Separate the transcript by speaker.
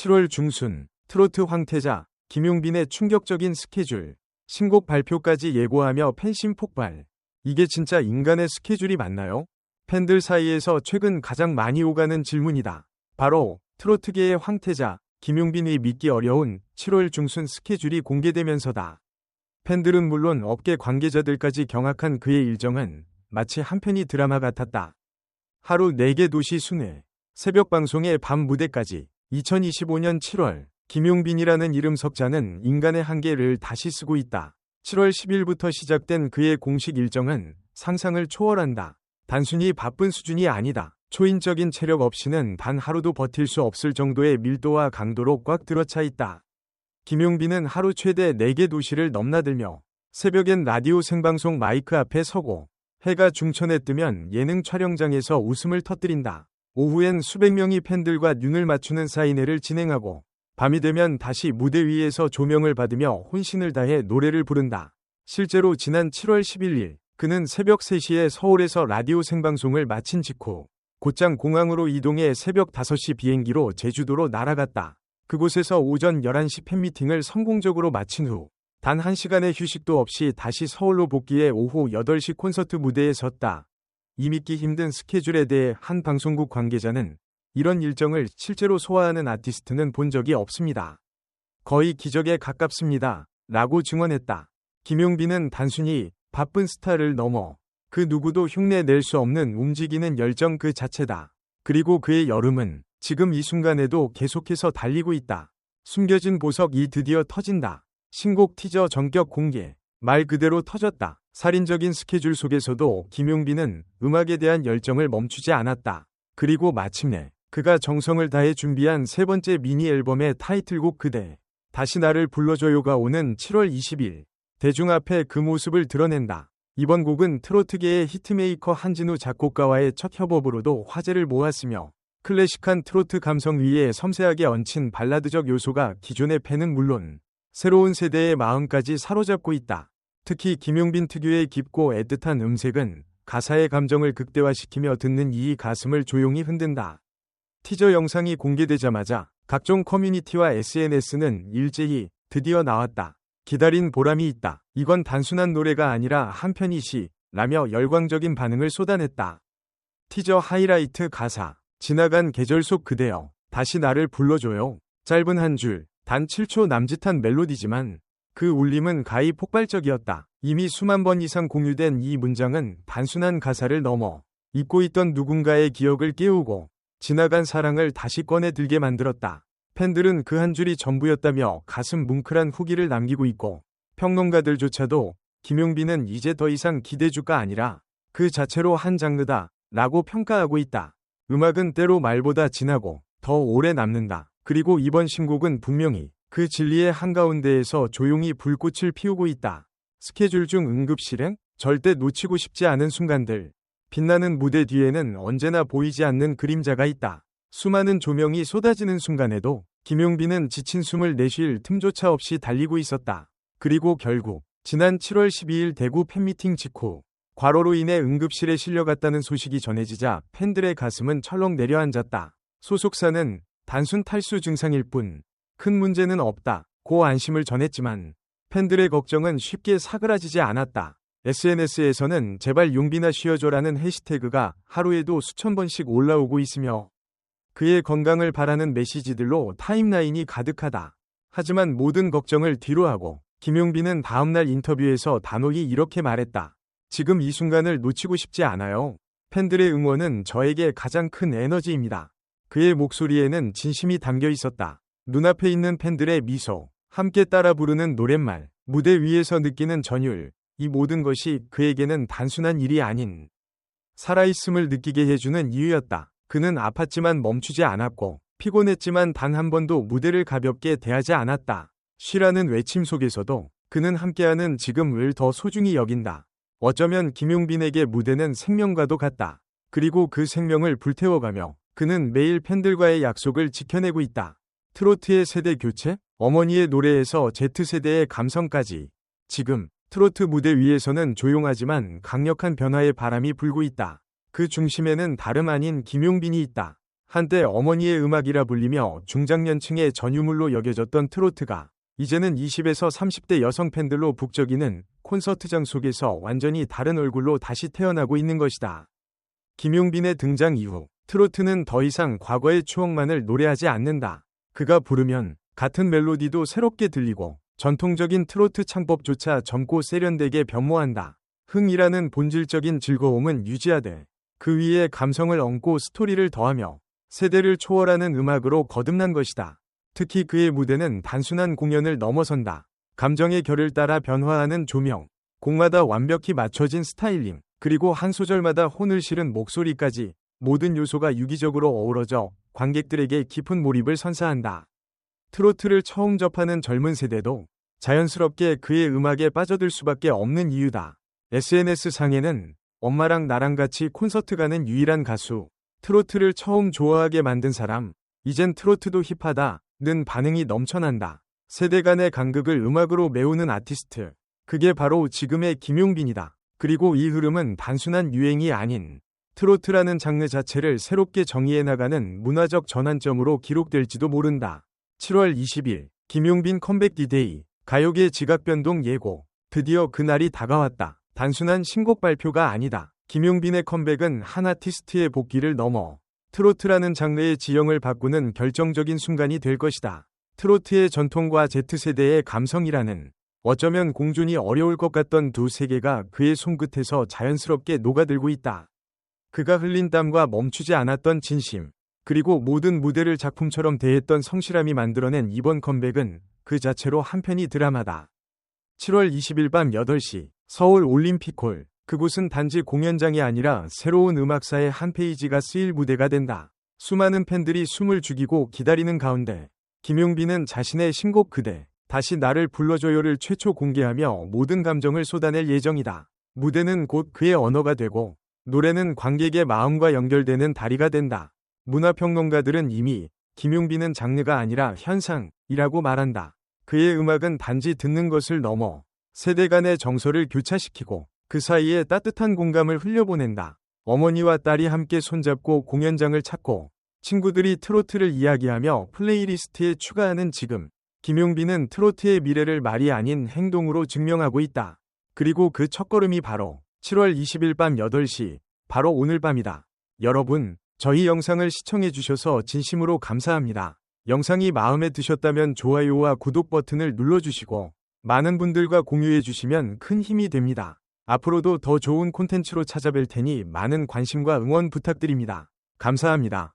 Speaker 1: 7월 중순 트로트 황태자 김용빈의 충격적인 스케줄, 신곡 발표까지 예고하며 팬심 폭발. 이게 진짜 인간의 스케줄이 맞나요? 팬들 사이에서 최근 가장 많이 오가는 질문이다. 바로 트로트계의 황태자 김용빈이 믿기 어려운 7월 중순 스케줄이 공개되면서다. 팬들은 물론 업계 관계자들까지 경악한 그의 일정은 마치 한편의 드라마 같았다. 하루 4개 도시 순회, 새벽 방송의 밤 무대까지 2025년 7월 김용빈이라는 이름 석자는 인간의 한계를 다시 쓰고 있다. 7월 10일부터 시작된 그의 공식 일정은 상상을 초월한다. 단순히 바쁜 수준이 아니다. 초인적인 체력 없이는 단 하루도 버틸 수 없을 정도의 밀도와 강도로 꽉 들어차 있다. 김용빈은 하루 최대 4개 도시를 넘나들며 새벽엔 라디오 생방송 마이크 앞에 서고 해가 중천에 뜨면 예능 촬영장에서 웃음을 터뜨린다. 오후엔 수백 명이 팬들과 눈을 맞추는 사인회를 진행하고 밤이 되면 다시 무대 위에서 조명을 받으며 혼신을 다해 노래를 부른다. 실제로 지난 7월 11일 그는 새벽 3시에 서울에서 라디오 생방송을 마친 직후 곧장 공항으로 이동해 새벽 5시 비행기로 제주도로 날아갔다. 그곳에서 오전 11시 팬미팅을 성공적으로 마친 후 단 1시간의 휴식도 없이 다시 서울로 복귀해 오후 8시 콘서트 무대에 섰다. 이 믿기 힘든 스케줄에 대해 한 방송국 관계자는 이런 일정을 실제로 소화하는 아티스트는 본 적이 없습니다. 거의 기적에 가깝습니다. 라고 증언했다. 김용빈은 단순히 바쁜 스타를 넘어 그 누구도 흉내 낼 수 없는 움직이는 열정 그 자체다. 그리고 그의 여름은 지금 이 순간에도 계속해서 달리고 있다. 숨겨진 보석이 드디어 터진다. 신곡 티저 전격 공개. 말 그대로 터졌다. 살인적인 스케줄 속에서도 김용빈은 음악에 대한 열정을 멈추지 않았다. 그리고 마침내 그가 정성을 다해 준비한 세 번째 미니 앨범의 타이틀곡 그대. 다시 나를 불러줘요가 오는 7월 20일. 대중 앞에 그 모습을 드러낸다. 이번 곡은 트로트계의 히트메이커 한진우 작곡가와의 첫 협업으로도 화제를 모았으며 클래식한 트로트 감성 위에 섬세하게 얹힌 발라드적 요소가 기존의 팬은 물론 새로운 세대의 마음까지 사로잡고 있다. 특히 김용빈 특유의 깊고 애틋한 음색은 가사의 감정을 극대화시키며 듣는 이 가슴을 조용히 흔든다. 티저 영상이 공개되자마자 각종 커뮤니티와 SNS는 일제히 드디어 나왔다. 기다린 보람이 있다. 이건 단순한 노래가 아니라 한 편이 시 라며 열광적인 반응을 쏟아냈다. 티저 하이라이트 가사 지나간 계절 속 그대여 다시 나를 불러줘요. 짧은 한 줄, 단 7초 남짓한 멜로디지만 그 울림은 가히 폭발적이었다. 이미 수만 번 이상 공유된 이 문장은 단순한 가사를 넘어 잊고 있던 누군가의 기억을 깨우고 지나간 사랑을 다시 꺼내 들게 만들었다. 팬들은 그 한 줄이 전부였다며 가슴 뭉클한 후기를 남기고 있고 평론가들조차도 김용빈은 이제 더 이상 기대주가 아니라 그 자체로 한 장르다 라고 평가하고 있다. 음악은 때로 말보다 진하고 더 오래 남는다. 그리고 이번 신곡은 분명히 그 진리의 한가운데에서 조용히 불꽃을 피우고 있다. 스케줄 중 응급 실행? 절대 놓치고 싶지 않은 순간들. 빛나는 무대 뒤에는 언제나 보이지 않는 그림자가 있다. 수많은 조명이 쏟아지는 순간에도 김용빈은 지친 숨을 내쉴 틈조차 없이 달리고 있었다. 그리고 결국 지난 7월 12일 대구 팬미팅 직후 과로로 인해 응급실에 실려갔다는 소식이 전해지자 팬들의 가슴은 철렁 내려앉았다. 소속사는 단순 탈수 증상일 뿐 큰 문제는 없다. 고 안심을 전했지만 팬들의 걱정은 쉽게 사그라지지 않았다. SNS에서는 제발 용빈아 쉬어줘라는 해시태그가 하루에도 수천 번씩 올라오고 있으며 그의 건강을 바라는 메시지들로 타임라인이 가득하다. 하지만 모든 걱정을 뒤로하고 김용빈은 다음날 인터뷰에서 단호히 이렇게 말했다. 지금 이 순간을 놓치고 싶지 않아요. 팬들의 응원은 저에게 가장 큰 에너지입니다. 그의 목소리에는 진심이 담겨 있었다. 눈앞에 있는 팬들의 미소, 함께 따라 부르는 노랫말, 무대 위에서 느끼는 전율, 이 모든 것이 그에게는 단순한 일이 아닌 살아있음을 느끼게 해주는 이유였다. 그는 아팠지만 멈추지 않았고 피곤했지만 단 한 번도 무대를 가볍게 대하지 않았다. 쉬라는 외침 속에서도 그는 함께하는 지금을 더 소중히 여긴다. 어쩌면 김용빈에게 무대는 생명과도 같다. 그리고 그 생명을 불태워가며 그는 매일 팬들과의 약속을 지켜내고 있다. 트로트의 세대 교체? 어머니의 노래에서 Z세대의 감성까지. 지금 트로트 무대 위에서는 조용하지만 강력한 변화의 바람이 불고 있다. 그 중심에는 다름 아닌 김용빈이 있다. 한때 어머니의 음악이라 불리며 중장년층의 전유물로 여겨졌던 트로트가 이제는 20에서 30대 여성 팬들로 북적이는 콘서트장 속에서 완전히 다른 얼굴로 다시 태어나고 있는 것이다. 김용빈의 등장 이후 트로트는 더 이상 과거의 추억만을 노래하지 않는다. 그가 부르면 같은 멜로디도 새롭게 들리고 전통적인 트로트 창법조차 젊고 세련되게 변모한다. 흥이라는 본질적인 즐거움은 유지하되 그 위에 감성을 얹고 스토리를 더하며 세대를 초월하는 음악으로 거듭난 것이다. 특히 그의 무대는 단순한 공연을 넘어선다. 감정의 결을 따라 변화하는 조명, 곡마다 완벽히 맞춰진 스타일링, 그리고 한 소절마다 혼을 실은 목소리까지 모든 요소가 유기적으로 어우러져 관객들에게 깊은 몰입을 선사한다. 트로트를 처음 접하는 젊은 세대도 자연스럽게 그의 음악에 빠져들 수밖에 없는 이유다. SNS상에는 엄마랑 나랑 같이 콘서트 가는 유일한 가수, 트로트를 처음 좋아하게 만든 사람, 이젠 트로트도 힙하다,는 반응이 넘쳐난다. 세대 간의 간극을 음악으로 메우는 아티스트. 그게 바로 지금의 김용빈이다. 그리고 이 흐름은 단순한 유행이 아닌 트로트라는 장르 자체를 새롭게 정의해 나가는 문화적 전환점으로 기록될지도 모른다. 7월 20일 김용빈 컴백 디데이 가요계 지각 변동 예고 드디어 그날이 다가왔다. 단순한 신곡 발표가 아니다. 김용빈의 컴백은 한 아티스트의 복귀를 넘어 트로트라는 장르의 지형을 바꾸는 결정적인 순간이 될 것이다. 트로트의 전통과 Z세대의 감성이라는 어쩌면 공존이 어려울 것 같던 두 세계가 그의 손끝에서 자연스럽게 녹아들고 있다. 그가 흘린 땀과 멈추지 않았던 진심, 그리고 모든 무대를 작품처럼 대했던 성실함이 만들어낸 이번 컴백은 그 자체로 한편이 드라마다. 7월 20일 밤 8시 서울 올림픽홀 그곳은 단지 공연장이 아니라 새로운 음악사의 한 페이지가 쓰일 무대가 된다. 수많은 팬들이 숨을 죽이고 기다리는 가운데 김용빈은 자신의 신곡 그대 다시 나를 불러줘요를 최초 공개하며 모든 감정을 쏟아낼 예정이다. 무대는 곧 그의 언어가 되고 노래는 관객의 마음과 연결되는 다리가 된다. 문화평론가들은 이미 김용빈은 장르가 아니라 현상이라고 말한다. 그의 음악은 단지 듣는 것을 넘어 세대 간의 정서를 교차시키고 그 사이에 따뜻한 공감을 흘려보낸다. 어머니와 딸이 함께 손잡고 공연장을 찾고 친구들이 트로트를 이야기하며 플레이리스트에 추가하는 지금 김용빈은 트로트의 미래를 말이 아닌 행동으로 증명하고 있다. 그리고 그 첫걸음이 바로 7월 20일 밤 8시, 바로 오늘 밤이다. 여러분, 저희 영상을 시청해 주셔서 진심으로 감사합니다. 영상이 마음에 드셨다면 좋아요와 구독 버튼을 눌러주시고, 많은 분들과 공유해 주시면 큰 힘이 됩니다. 앞으로도 더 좋은 콘텐츠로 찾아뵐 테니 많은 관심과 응원 부탁드립니다. 감사합니다.